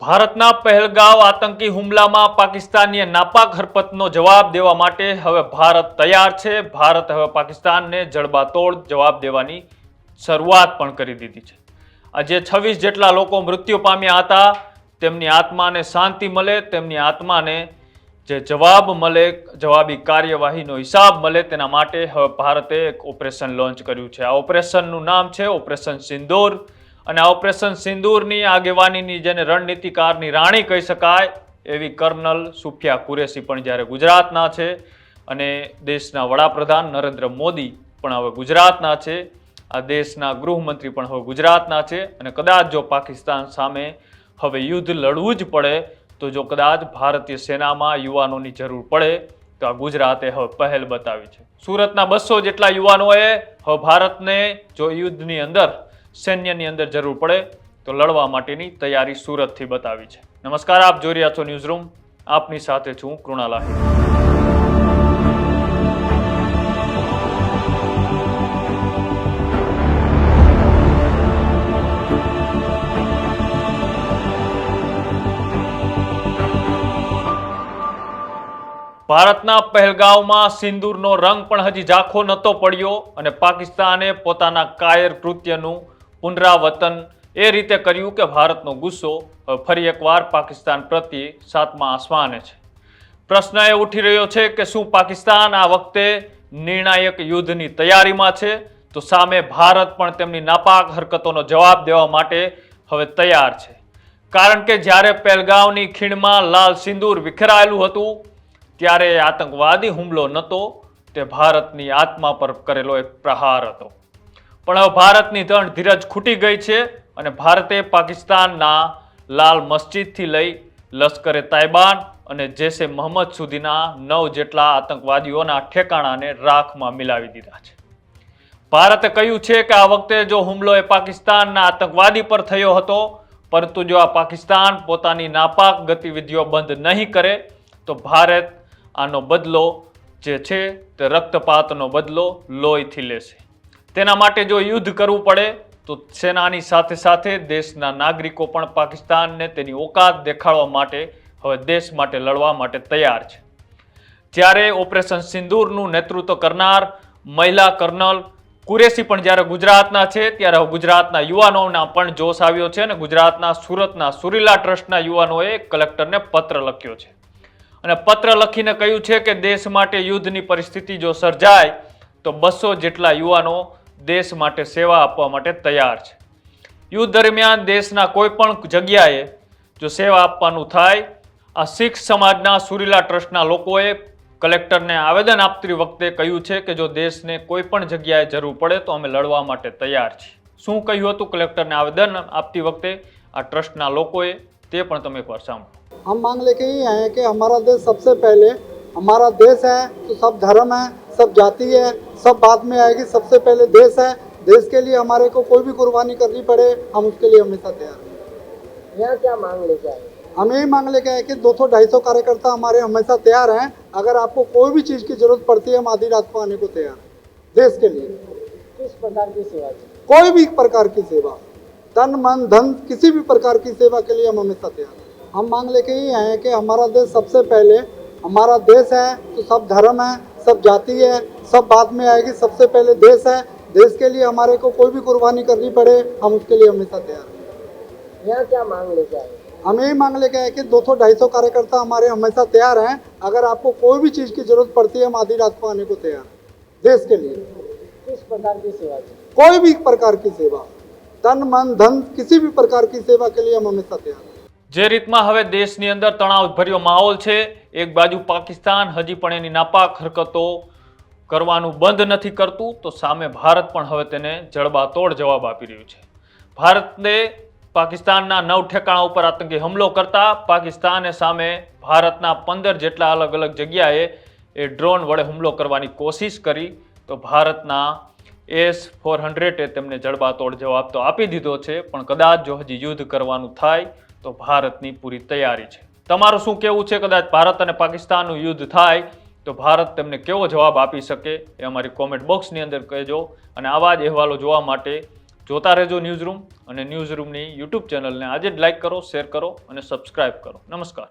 ભારતના પહેલગાવ આતંકી હુમલામાં પાકિસ્તાનીએ નાપાક હરકતનો જવાબ દેવા માટે હવે ભારત તૈયાર છે. ભારત હવે પાકિસ્તાનને જડબાતોડ જવાબ દેવાની શરૂઆત પણ કરી દીધી છે. આજે છવ્વીસ જેટલા લોકો મૃત્યુ પામ્યા હતા. તેમની આત્માને શાંતિ મળે, તેમની આત્માને જે જવાબ મળે, જવાબી કાર્યવાહીનો હિસાબ મળે તેના માટે હવે ભારતે એક ઓપરેશન લોન્ચ કર્યું છે. આ ઓપરેશનનું નામ છે ઓપરેશન સિંદૂર. અને ઓપરેશન સિંદૂરની આગેવાનીની જેને રણનીતિકારની રાણી કહી શકાય, એવી કર્નલ સુફિયા કુરેશી પણ જ્યારે ગુજરાતના છે અને દેશના વડાપ્રધાન નરેન્દ્ર મોદી પણ હવે ગુજરાતના છે, આ દેશના ગૃહમંત્રી પણ હવે ગુજરાતના છે અને કદાચ જો પાકિસ્તાન સામે હવે યુદ્ધ લડવું જ પડે, તો જો કદાચ ભારતીય સેનામાં યુવાનોની જરૂર પડે, તો આ ગુજરાતે હવે પહેલ બતાવી છે. સુરતના બસો જેટલા યુવાનોએ હવે ભારતને જો યુદ્ધની અંદર સૈન્યની અંદર જરૂર પડે તો લડવા માટેની તૈયારી સુરતથી બતાવી છે. નમસ્કાર, આપ જોઈ રહ્યા છો ન્યૂઝ રૂમ આપની સાથે છું કૃણાલ ભારતના પહેલગાંવમાં સિંદૂરનો રંગ પણ હજી ઝાંખો નહોતો પડ્યો અને પાકિસ્તાને પોતાના કાયર કૃત્યનું પુનરાવર્તન એ રીતે કર્યું કે ભારતનો ગુસ્સો ફરી એકવાર પાકિસ્તાન પ્રત્યે સાતમા આસમાને છે. પ્રશ્ન એ ઉઠી રહ્યો છે કે શું પાકિસ્તાન આ વખતે નિર્ણાયક યુદ્ધની તૈયારીમાં છે? તો સામે ભારત પણ તેમની નાપાક હરકતોનો જવાબ દેવા માટે હવે તૈયાર છે. કારણ કે જ્યારે પહેલગાંવની ખીણમાં લાલ સિંદૂર વિખેરાયેલું હતું, ત્યારે આતંકવાદી હુમલો નહોતો, તે ભારતની આત્મા પર કરેલો એક પ્રહાર હતો. પણ હવે ભારતની ધણ ધીરજ ખૂટી ગઈ છે અને ભારતે પાકિસ્તાનના લાલ મસ્જિદથી લઈ લશ્કરે તાઇબાન અને જૈશે મહમ્મદ સુધીના નવ જેટલા આતંકવાદીઓના ઠેકાણાને રાખમાં મિલાવી દીધા છે. ભારતે કહ્યું છે કે આ વખતે જો હુમલો એ પાકિસ્તાનના આતંકવાદી પર થયો હતો, પરંતુ જો આ પાકિસ્તાન પોતાની નાપાક ગતિવિધિઓ બંધ નહીં કરે, તો ભારત આનો બદલો જે છે તે રક્તપાતનો બદલો લોહીથી લેશે. તેના માટે જો યુદ્ધ કરવું પડે, તો સેનાની સાથે સાથે દેશના નાગરિકો પણ પાકિસ્તાનને તેની ઓકાત દેખાડવા માટે, હવે દેશ માટે લડવા માટે તૈયાર છે. જ્યારે ઓપરેશન સિંદૂરનું નેતૃત્વ કરનાર મહિલા કર્નલ કુરેશી પણ જ્યારે ગુજરાતના છે, ત્યારે ગુજરાતના યુવાનોના પણ જોશ આવ્યો છે અને ગુજરાતના સુરતના સુરીલા ટ્રસ્ટના યુવાનોએ કલેક્ટરને પત્ર લખ્યો છે. અને પત્ર લખીને કહ્યું છે કે દેશ માટે યુદ્ધની પરિસ્થિતિ જો સર્જાય, તો બસો જેટલા યુવાનો દેશ માટે સેવા આપવા માટે તૈયાર છે યુદ્ધ દરમિયાન દેશના કોઈ પણ જગ્યાએ જો સેવા આપવાનું થાય આ શીખ સમાજના સુરીલા ટ્રસ્ટના લોકોએ કલેક્ટરને આવેદન આપતી વખતે કહ્યું છે કે જો દેશને કોઈ પણ જગ્યાએ જરૂર પડે તો અમે લડવા માટે તૈયાર છીએ શું કહ્યું હતું કલેક્ટરને આવેદન આપતી વખતે આ ટ્રસ્ટના લોકોએ તે પણ તમે એકવાર સાંભળો हम मांग लेके ही आए हैं कि हमारा देश सबसे पहले हमारा देश है तो सब धर्म है सब जाति है सब बाद में आएगी। सबसे पहले देश है। देश के लिए हमारे को कोई भी कुर्बानी करनी पड़े हम उसके लिए हमेशा तैयार हैं। यहाँ क्या मांग लेके आए? हम यही मांग लेके आए कि दो सौ ढाई सौ कार्यकर्ता हमारे हमेशा तैयार हैं। अगर आपको कोई भी चीज़ की ज़रूरत पड़ती है हम आधी रात को आने को तैयार हैं। देश के लिए। किस प्रकार की सेवा कोई भी प्रकार की सेवा। तन मन धन किसी भी प्रकार की सेवा के लिए हम हमेशा तैयार हैं। हम मांग लेके ही आए हैं कि हमारा देश सबसे पहले हमारा देश है तो सब धर्म है सब जाति है सब बाद में आएगी सबसे पहले देश है देश के लिए हमारे को कोई भी कुर्बानी करनी पड़े हम उसके लिए हमेशा तैयार हैं यहाँ क्या मांग लेके आए हम यही मांग लेके आए कि दो सौ ढाई सौ कार्यकर्ता हमारे हमेशा तैयार हैं अगर आपको कोई भी चीज़ की जरूरत पड़ती है हम आधी रात को आने को तैयार हैं देश के लिए किस प्रकार की सेवा की कोई भी प्रकार की सेवा तन मन धन किसी भी प्रकार की सेवा के लिए हम हमेशा तैयार हैं જે રીતમાં હવે દેશની અંદર તણાવભર્યો માહોલ છે એક બાજુ પાકિસ્તાન હજી પણ એની નાપાક હરકતો કરવાનું બંધ નથી કરતું, તો સામે ભારત પણ હવે તેને જડબાતોડ જવાબ આપી રહ્યું છે. ભારતને પાકિસ્તાનના નવ ઠેકાણા ઉપર આતંકી હુમલો કરતા પાકિસ્તાને સામે ભારતના પંદર જેટલા અલગ અલગ જગ્યાએ એ ડ્રોન વડે હુમલો કરવાની કોશિશ કરી, તો ભારતના એસ ફોર હંડ્રેડે તેમને જડબાતોડ જવાબ તો આપી દીધો છે, પણ કદાચ જો હજી યુદ્ધ કરવાનું થાય, તો ભારતની પૂરી તૈયારી છે. તમારું શું કહેવું છે? કદાચ ભારત અને પાકિસ્તાનનું યુદ્ધ થાય તો ભારત તેમને કેવો જવાબ આપી શકે એ અમારી કોમેન્ટ બોક્સની અંદર કહેજો. અને આવા જ અહેવાલો જોવા માટે જોતા રહેજો ન્યૂઝ રૂમ અને ન્યૂઝ રૂમની યુટ્યુબ ચેનલને આજે જ લાઇક કરો શેર કરો અને સબસ્ક્રાઇબ કરો. નમસ્કાર.